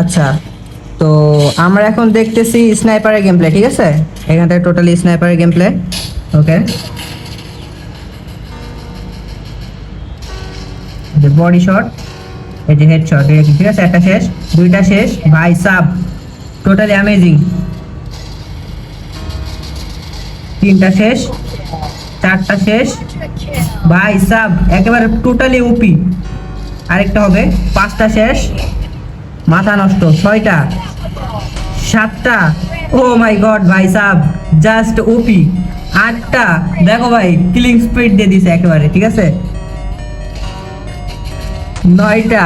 আচ্ছা তো আমরা এখন দেখতেছি স্নাইপারের গেম প্লে ঠিক আছে? এখান থেকে totally স্নাইপারের game play okay body shot এই যে হেড শট ঠিক আছে? একটা শেষ, দুইটা শেষ। ভাই, সাব টোটালি অ্যামেজিং তিনটা শেষ, চারটা শেষ। ভাই, সাব, একেবারে টোটালি উপি আরেকটা হবে, পাঁচটা শেষ। মাথা নষ্ট, ছয়টা, সাতটা। ও মাই গড, ভাই সাব জাস্ট ওপি আটটা, দেখো ভাই কিলিং স্পিড দিয়ে দিছে একেবারে, ঠিক আছে? নয়টা,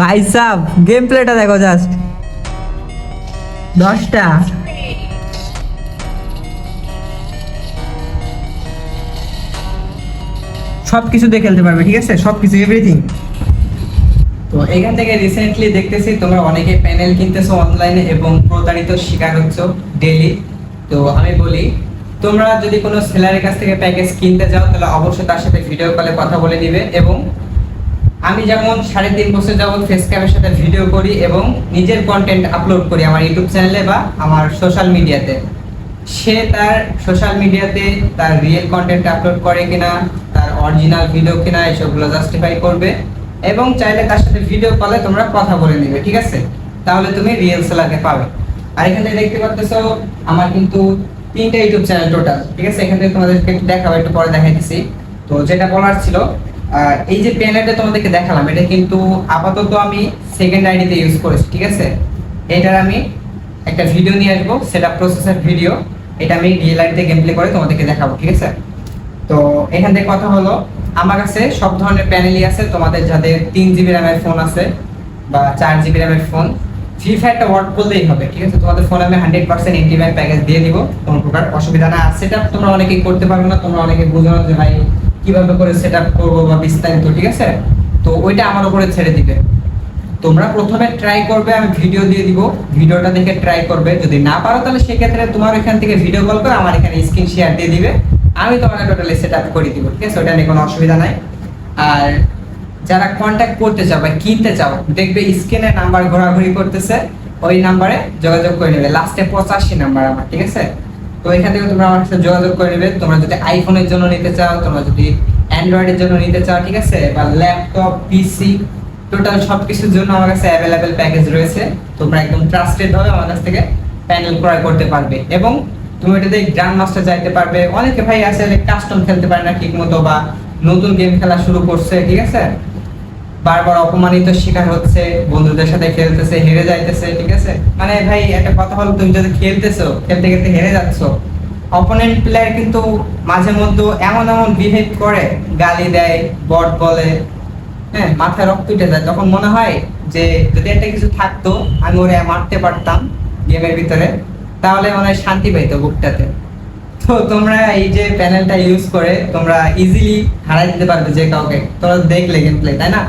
ভাই সাব গেম প্লেটা দেখো জাস্ট দশটা। সব কিছু খেলতে পারবে, ঠিক আছে? সব কিছু এভরিথিং তো এখান থেকে রিসেন্টলি দেখতেছি তোমরা অনেকে প্যানেল কিনতেছো অনলাইনে এবং প্রতারিত শিকার হচ্ছ ডেলি তো আমি বলি, তোমরা যদি কোনো সেলারের কাছ থেকে প্যাকেজ কিনতে যাও তাহলে অবশ্যই তার সাথে ভিডিও কলে কথা বলে নিবে এবং আমি যেমন সাড়ে তিন বছর যাবত ফেস ক্যামের সাথে ভিডিও করি এবং নিজের কন্টেন্ট আপলোড করি আমার ইউটিউব চ্যানেলে বা আমার সোশ্যাল মিডিয়াতে সে তার সোশ্যাল মিডিয়াতে তার রিয়েল কন্টেন্ট আপলোড করে কিনা, তার অরিজিনাল ভিডিও কিনা, এসবগুলো জাস্টিফাই করবে। এবং চাইলে তার সাথে ভিডিও কলে তোমরা কথা বলে নিবে, ঠিক আছে? তাহলে তুমি রিয়েল সেলারকে পাবে। আর এখানে দেখতে পাচ্ছ আমার কিন্তু তিনটা ইউটিউব চ্যানেল টোটাল ঠিক আছে? এখান থেকে তোমাদেরকে দেখাবো, একটু পরে দেখাইতেছি তো যেটা বলার ছিল এই যে প্যানেলটা তোমাদেরকে দেখালাম, এটা কিন্তু আপাতত আমি সেকেন্ড আইডিতে ইউজ করেছি, ঠিক আছে? এটার আমি একটা ভিডিও নিয়ে আসব, সেটা প্রসেসর ভিডিও এটা আমি রিয়েল আইডিতে গেম প্লে করে তোমাদেরকে দেখাবো, ঠিক আছে? তো এখান থেকে কথা হলো, আমার কাছে সব ধরনের প্যানেলই আছে, তোমাদের যাদের তিন জিবি র্যামের ফোন আছে বা চার জিবি র্যামের ফোন ফ্রি ফায়ারটা ওয়ার্ক করলেই হবে, ঠিক আছে? তোমাদের ফোনে আমি হান্ড্রেড পার্সেন্ট এইটি প্যাকেজ দিয়ে দিব, কোনো প্রকার অসুবিধা না। সেটা তোমরা অনেকেই করতে পারবে না, তোমরা অনেকে বুঝো না যে ভাই কীভাবে করে সেট আপ করব বা বিস্তারিত, ঠিক আছে? তো ওইটা আমার উপরে ছেড়ে দিবে। তোমরা প্রথমে ট্রাই করবে, আমি ভিডিও দিয়ে দিব। ভিডিওটা দেখে ট্রাই করবে। যদি না পারো, তাহলে সেক্ষেত্রে তোমার এখান থেকে ভিডিও কল করে আমার এখানে স্ক্রিন শেয়ার দিয়ে দিবে। আমি তোমাকে টোটালি সেট আপ করে দিব, ঠিক আছে? ওটা নিয়ে কোনো অসুবিধা নাই। আর যারা কন্ট্যাক্ট করতে চাও বা কিনতে চাও, দেখবে স্ক্রিনে নাম্বার ঘোরাঘুরি করতেছে, ওই নাম্বারে যোগাযোগ করে নেবে। লাস্টে পঁচাশি নাম্বার আমার, ঠিক আছে? তো এখান থেকে তোমরা আমার সাথে যোগাযোগ করে নেবে। তোমরা যদি আইফোনের জন্য নিতে চাও, তোমরা যদি অ্যান্ড্রয়েডের জন্য নিতে চাও, ঠিক আছে? বা ল্যাপটপ পিসি টোটাল সব কিছুর জন্য আমার কাছে অ্যাভেলেবেল প্যাকেজ রয়েছে। তোমরা একদম ট্রাস্টেড ভাবে আমার কাছ থেকে প্যানেল ক্রয় করতে পারবে। এবং তুমি এটাতে গ্র্যান্ড মাস্টার যাইতে পারবে। অনেকে ভাই আছে কাস্টম খেলতে পারে না ঠিক মতো বা নতুন গেম খেলা শুরু করছে, ঠিক আছে? বারবার অপমানিত শিকার হচ্ছে, বন্ধুদের সাথে খেলতেছে, হেরে যাইতেছে, ঠিক আছে? মানে ভাই, একটা কথা হলো তুমি যদি খেলতেছো, খেলতে খেলতে হেরে যাচ্ছ অপোনেন্ট প্লেয়ার কিন্তু মাঝে মধ্যে এমন এমন বিহেভ করে, গালি দেয়, বট বলে হ্যাঁ মাথায় রক্ত উঠে যায়। তখন মনে হয় যে যদি একটা কিছু থাকতো, আমি ওরে মারতে পারতাম গেমের ভিতরে। তাহলে মনে হয় শান্তি পাইতো বুকটাতে। তো তোমরা এই যে প্যানেলটা ইউজ করে তোমরা ইজিলি হারাই দিতে পারবে যে কাউকে। তোমরা দেখলে গেম প্লে তাই না?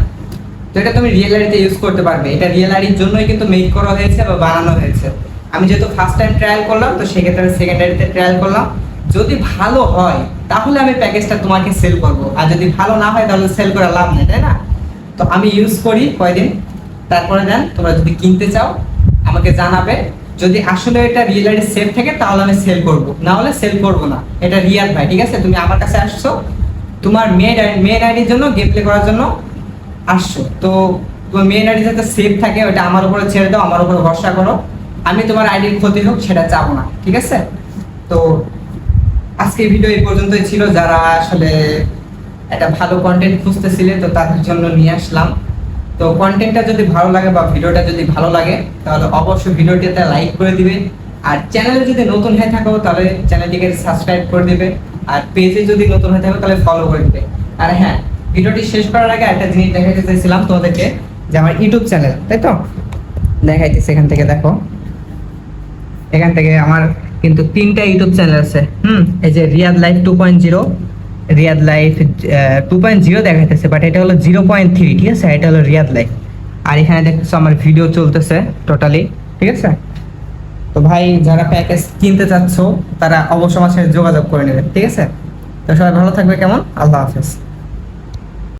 তো এটা তুমি রিয়েল আইডিতে ইউজ করতে পারবে। এটা রিয়েল আইডির জন্যই কিন্তু মেক করা হয়েছে বা বানানো হয়েছে। আমি যেহেতু ফার্স্ট টাইম ট্রায়াল করলাম, তো সেক্ষেত্রে আমি সেকেন্ড আইডিতে ট্রায়াল করলাম। যদি ভালো হয়, তাহলে আমি প্যাকেজটা তোমাকে সেল করব। আর যদি ভালো না হয়, তাহলে সেল করে লাভ নেই, তাই না? তো আমি ইউজ করি কয়দিন। তারপরে দেন তোমরা যদি কিনতে চাও, আমাকে জানাবে। যদি আসলে এটা রিয়েল আইডি সেফ থাকে, তাহলে আমি সেল করব। না হলে সেল করব না। এটা রিয়াল ভাই, ঠিক আছে? তুমি আমার কাছে আসছো, তোমার মেন মেন আইডির জন্য গেম প্লে করার জন্য আসছো। তো তোমার মেন আইডি যাতে সেফ থাকে ওটা আমার উপরে ছেড়ে দাও, আমার উপরে ভরসা করো। আমি তোমার আইডির ক্ষতি হোক, সেটা চাবো না, ঠিক আছে? তো আজকে ভিডিও এই পর্যন্তই ছিল। যারা আসলে একটা ভালো কন্টেন্ট খুঁজতেছিলে, তো তাদের জন্য নিয়ে আসলাম। তো কন্টেন্টটা যদি ভালো লাগে বা ভিডিওটা যদি ভালো লাগে, তাহলে অবশ্যই ভিডিওটিতে লাইক করে দিবে। আর চ্যানেলে যদি নতুন হয়ে থাকো, তাহলে চ্যানেলটিকে সাবস্ক্রাইব করে দিবে। আর পেজে যদি নতুন হয়ে থাকো, তাহলে ফলো করে দিবে। আর হ্যাঁ ভিডিওটি শেষ করার আগে একটা জিনিস দেখাতে চাইছিলাম তোমাদেরকে, যে আমার ইউটিউব চ্যানেল তাই তো? দেখাইতেছি এখান থেকে, দেখো। এখান থেকে আমার কিন্তু তিনটা ইউটিউব চ্যানেল আছে। হুম, এই যে রিয়াদ লাইফ টু পয়েন্ট জিরো রিয়াদ লাইফ টু পয়েন্ট জিরো দেখাইতেছে বাট এটা হলো জিরো পয়েন্ট থ্রি ঠিক আছে? এটা হলো রিয়াদ লাইফ আর এখানে দেখতেছো আমার ভিডিও চলতেছে টোটালি ঠিক আছে? তো ভাই, যারা প্যাকেজ কিনতে চাচ্ছ, তারা অবশ্য আমার সাথে যোগাযোগ করে নেবে, ঠিক আছে? তো সবাই ভালো থাকবে, কেমন? আল্লাহ হাফেজ।